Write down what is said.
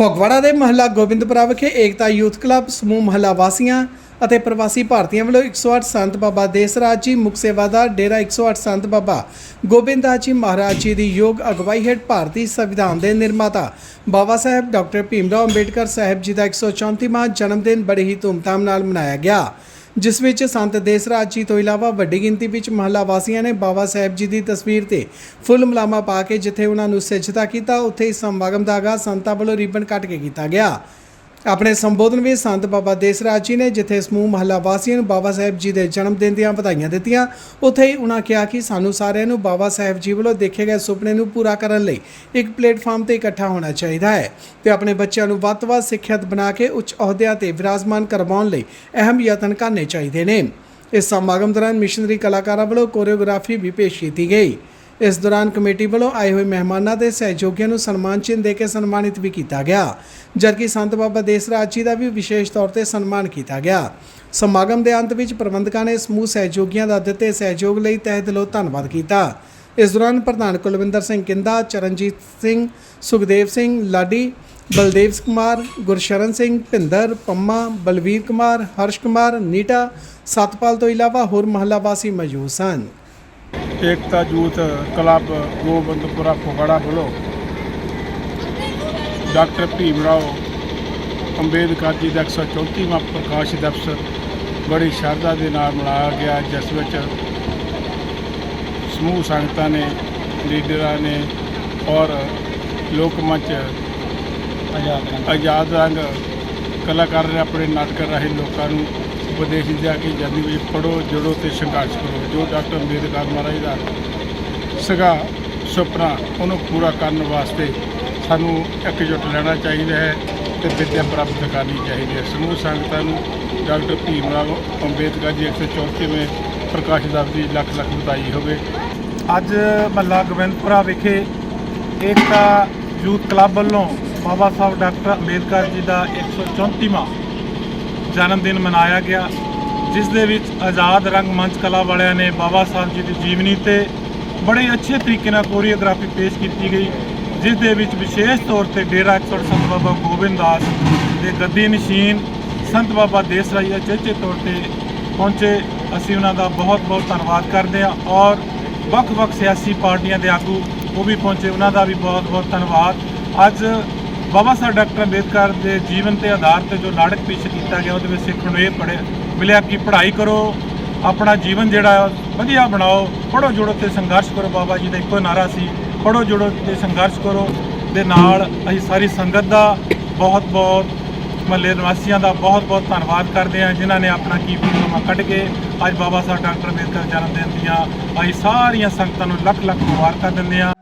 ਫਗਵਾੜਾ ਦੇ ਮਹੱਲਾ ਗੋਬਿੰਦਪੁਰਾ ਵਿਖੇ ਏਕਤਾ youth club, ਸਮੂਹ ਮਹੱਲਾ ਵਾਸੀਆਂ ਅਤੇ ਪ੍ਰਵਾਸੀ ਭਾਰਤੀਆਂ ਵੱਲੋਂ 108 ਸੰਤ ਬਾਬਾ ਦੇਸਰਾਜ ਜੀ ਮੁਖ ਸੇਵਾਦਾਰ ਡੇਰਾ 108 ਸੰਤ ਬਾਬਾ ਗੋਬਿੰਦਾਸ ਜੀ ਮਹਾਰਾਜ ਜੀ ਦੀ ਯੋਗ ਅਗਵਾਈ ਹੇਠ ਭਾਰਤੀ ਸੰਵਿਧਾਨ ਦੇ ਨਿਰਮਾਤਾ ਬਾਬਾ ਸਾਹਿਬ ਡਾਕਟਰ ਭੀਮ ਰਾਓ ਅੰਬੇਡਕਰ ਸਾਹਿਬ ਜੀ ਦਾ 134ਵਾਂ ਜਨਮ ਦਿਨ ਬੜੇ ਹੀ ਧੂਮਧਾਮ ਨਾਲ ਮਨਾਇਆ ਗਿਆ। ਜਿਸ ਵਿੱਚ ਸੰਤ ਦੇਸਰਾਜ ਜੀ ਤੋਂ ਇਲਾਵਾ ਵੱਡੀ ਗਿਣਤੀ ਵਿੱਚ ਮਹੱਲਾ ਵਾਸੀਆਂ ਨੇ ਬਾਬਾ ਸਾਹਿਬ ਜੀ ਦੀ ਤਸਵੀਰ ਤੇ ਫੁੱਲ ਮਲਾਮਾ ਪਾ ਕੇ ਜਿੱਥੇ ਉਹਨਾਂ ਨੂੰ ਸਜਦਾ ਕੀਤਾ, ਉੱਥੇ ਇਸ ਸਮਾਗਮ ਦਾ ਆਗਾਜ਼ ਸੰਤਾਂ ਵੱਲੋਂ ਰਿਬਨ ਕੱਟ ਕੇ ਕੀਤਾ ਗਿਆ। ਆਪਣੇ ਸੰਬੋਧਨ ਵਿੱਚ ਸੰਤ ਬਾਬਾ ਦੇਸ ਰਾਜ ਜੀ ਨੇ ਜਿੱਥੇ ਸਮੂਹ ਮਹੱਲਾ ਵਾਸੀਆਂ ਨੂੰ ਬਾਬਾ ਸਾਹਿਬ ਜੀ ਦੇ ਜਨਮ ਦਿਨ ਦੀਆਂ ਵਧਾਈਆਂ ਦਿੱਤੀਆਂ, ਉੱਥੇ ਹੀ ਉਹਨਾਂ ਕਿਹਾ ਕਿ ਸਾਨੂੰ ਸਾਰਿਆਂ ਨੂੰ ਬਾਬਾ ਸਾਹਿਬ ਜੀ ਵੱਲੋਂ ਦੇਖੇ ਗਏ ਸੁਪਨੇ ਨੂੰ ਪੂਰਾ ਕਰਨ ਲਈ ਇੱਕ ਪਲੇਟਫਾਰਮ ਤੇ ਇਕੱਠਾ ਹੋਣਾ ਚਾਹੀਦਾ ਹੈ ਤੇ ਆਪਣੇ ਬੱਚਿਆਂ ਨੂੰ ਵੱਧ ਤੋਂ ਵੱਧ ਸਿੱਖਿਅਤ ਬਣਾ ਕੇ ਉੱਚ ਅਹੁਦਿਆਂ ਤੇ ਵਿਰਾਜਮਾਨ ਕਰਵਾਉਣ ਲਈ ਅਹਿਮ ਯਤਨ ਕਰਨੇ ਚਾਹੀਦੇ ਨੇ। ਇਸ ਸਮਾਗਮ ਦੌਰਾਨ ਮਿਸ਼ਨਰੀ ਕਲਾਕਾਰਾਂ ਵੱਲੋਂ ਕੋਰੀਓਗ੍ਰਾਫੀ ਵੀ ਪੇਸ਼ ਕੀਤੀ ਗਈ। ਇਸ ਦੌਰਾਨ ਕਮੇਟੀ ਵੱਲੋਂ ਆਏ ਹੋਏ ਮਹਿਮਾਨਾਂ ਦੇ ਸਹਿਯੋਗੀਆਂ ਨੂੰ ਸਨਮਾਨ ਚਿੰਨ੍ਹ ਦੇ ਕੇ ਸਨਮਾਨਿਤ ਵੀ ਕੀਤਾ ਗਿਆ, ਜਦਕਿ ਸੰਤ ਬਾਬਾ ਦੇਸ ਰਾਜ ਜੀ ਦਾ ਵੀ ਵਿਸ਼ੇਸ਼ ਤੌਰ ਤੇ ਸਨਮਾਨ ਕੀਤਾ ਗਿਆ। ਸਮਾਗਮ ਦੇ ਅੰਤ ਵਿੱਚ ਪ੍ਰਬੰਧਕਾਂ ਨੇ ਸਮੂਹ ਸਹਿਯੋਗੀਆਂ ਦਾ ਦਿੱਤੇ ਸਹਿਯੋਗ ਲਈ ਤਹਿ ਦਿਲੋਂ ਧੰਨਵਾਦ ਕੀਤਾ। ਇਸ ਦੌਰਾਨ ਪ੍ਰਧਾਨ ਕੁਲਵਿੰਦਰ ਸਿੰਘ ਕਿੰਦਾ, ਚਰਨਜੀਤ ਸਿੰਘ, ਸੁਖਦੇਵ ਸਿੰਘ ਲਾਡੀ, ਬਲਦੇਵ ਕੁਮਾਰ, ਗੁਰਸ਼ਰਨ ਸਿੰਘ ਭਿੰਦਰ, ਪੰਮਾ, ਬਲਵੀਰ ਕੁਮਾਰ, ਹਰਸ਼ ਕੁਮਾਰ, ਨੀਟਾ, ਸਤਪਾਲ ਤੋਂ ਇਲਾਵਾ ਹੋਰ ਮਹੱਲਾ ਵਾਸੀ ਮੌਜੂਦ ਸਨ। ਏਕਤਾ ਯੂਥ ਕਲੱਬ ਗੋਬਿੰਦਪੁਰਾ ਫਗਵਾੜਾ ਵੱਲੋਂ ਡਾਕਟਰ ਭੀਮ ਰਾਓ ਅੰਬੇਦਕਰ ਜੀ ਦਾ 134ਵਾਂ ਪ੍ਰਕਾਸ਼ ਦਿਵਸ ਬੜੀ ਸ਼ਰਧਾ ਦੇ ਨਾਲ ਮਨਾਇਆ ਗਿਆ ਜਿਸ ਵਿੱਚ ਸਮੂਹ ਸੰਗਤਾਂ ਨੇ ਲੀਡਰਾਂ ਨੇ ਔਰ ਲੋਕ ਮੰਚ ਆਜ਼ਾਦ ਰੰਗ ਕਲਾਕਾਰ ਨੇ ਆਪਣੇ ਨਾਟਕ ਰਾਹੀਂ ਲੋਕਾਂ ਨੂੰ ਉਪਦੇਸ਼ ਦਿੱਤਾ ਕਿ ਜਲਦੀ ਵਿੱਚ ਪੜੋ ਜੁੜੋ ਤੇ ਸੰਘਰਸ਼ ਕਰੋ। ਜੋ ਡਾਕਟਰ ਅੰਬੇਦਕਰ ਮਹਾਰਾਜ ਦਾ ਸੀਗਾ ਸੁਪਨਾ, ਉਹਨੂੰ ਪੂਰਾ ਕਰਨ ਵਾਸਤੇ ਸਾਨੂੰ ਇਕਜੁੱਟ ਲੈਣਾ ਚਾਹੀਦਾ ਹੈ ਤੇ ਵਿੱਦਿਆ ਪ੍ਰਾਪਤ ਕਰਨੀ ਚਾਹੀਦੀ ਹੈ। ਸਮੂਹ ਸੰਗਤਾਂ ਨੂੰ ਡਾਕਟਰ ਭੀਮ ਰਾਓ ਅੰਬੇਦਕਰ ਜੀ 134ਵੇਂ ਪ੍ਰਕਾਸ਼ ਦਿਵਸ ਦੀ ਲੱਖ ਲੱਖ ਵਧਾਈ ਹੋਵੇ। ਅੱਜ ਮਹੱਲਾ ਗੋਬਿੰਦਪੁਰਾ ਵਿਖੇ ਏਕਤਾ ਯੂਥ ਕਲੱਬ ਵੱਲੋਂ ਬਾਬਾ ਸਾਹਿਬ ਡਾਕਟਰ ਅੰਬੇਦਕਰ ਜੀ ਦਾ 134ਵਾਂ ਜਨਮ ਦਿਨ ਮਨਾਇਆ ਗਿਆ, ਜਿਸ ਦੇ ਵਿੱਚ ਆਜ਼ਾਦ ਰੰਗ ਮੰਚ ਕਲਾ ਵਾਲਿਆਂ ਨੇ ਬਾਬਾ ਸਾਹਿਬ ਜੀ ਦੀ ਜੀਵਨੀ ਤੇ ਬੜੇ ਅੱਛੇ ਤਰੀਕੇ ਨਾਲ ਕੋਰੀਓਗ੍ਰਾਫੀ ਪੇਸ਼ ਕੀਤੀ ਗਈ, ਜਿਸ ਦੇ ਵਿੱਚ ਵਿਸ਼ੇਸ਼ ਤੌਰ ਤੇ ਡੇਰਾ 108 ਬਾਬਾ ਗੋਬਿੰਦ ਦਾਸ ਦੇ ਗੱਦੀ ਨਸ਼ੀਨ ਸੰਤ ਬਾਬਾ ਦੇਸ ਰਾਈ ਅਚੇਚੇ ਤੌਰ ਤੇ ਪਹੁੰਚੇ। ਅਸੀਂ ਉਹਨਾਂ ਦਾ ਬਹੁਤ ਬਹੁਤ ਧੰਨਵਾਦ ਕਰਦੇ ਹਾਂ ਔਰ ਵੱਖ-ਵੱਖ ਸਿਆਸੀ ਪਾਰਟੀਆਂ ਦੇ ਆਗੂ ਉਹ ਵੀ ਪਹੁੰਚੇ, ਉਹਨਾਂ ਦਾ ਵੀ ਬਹੁਤ-ਬਹੁਤ ਧੰਨਵਾਦ। ਅੱਜ ਬਾਬਾ ਸਾਹਿਬ ਡਾਕਟਰ ਅੰਬੇਦਕਰ ਦੇ ਜੀਵਨ ਤੇ ਆਧਾਰ ਤੇ ਜੋ ਨਾਟਕ ਪੇਸ਼ ਕੀਤਾ ਗਿਆ, ਉਹਦੇ ਵਿੱਚ ਸਿੱਖਣ ਨੂੰ ਇਹ ਪੜ੍ਹਿਆ, ਮਿਲਿਆ ਕਿ ਪੜ੍ਹਾਈ ਕਰੋ, ਆਪਣਾ ਜੀਵਨ ਜਿਹੜਾ ਵਧੀਆ ਬਣਾਓ ਪੜੋ ਜੁੜੋ ਤੇ ਸੰਘਰਸ਼ ਕਰੋ, ਬਾਬਾ ਜੀ ਦਾ ਇੱਕੋ ਨਾਰਾ ਸੀ ਪੜੋ ਜੁੜੋ ਤੇ ਸੰਘਰਸ਼ ਕਰੋ, ਦੇ ਨਾਲ ਅਸੀਂ ਸਾਰੀ ਸੰਗਤ ਦਾ ਬਹੁਤ ਬਹੁਤ ਮਹੱਲੇ ਨਿਵਾਸੀਆਂ ਦਾ ਬਹੁਤ ਬਹੁਤ ਧੰਨਵਾਦ ਕਰਦੇ ਹਾਂ, ਜਿਨ੍ਹਾਂ ਨੇ ਆਪਣਾ ਕੀਮਤੀ ਸਮਾਂ ਕੱਢ ਕੇ ਅੱਜ ਬਾਬਾ ਸਾਹਿਬ ਡਾਕਟਰ ਅੰਬੇਦਕਰ ਜਨਮ ਦਿਨ ਦੀਆਂ ਅਸੀਂ ਸਾਰੀਆਂ ਸੰਗਤਾਂ ਨੂੰ ਲੱਖ ਲੱਖ ਮੁਬਾਰਕਾਂ ਦਿੰਦੇ ਹਾਂ।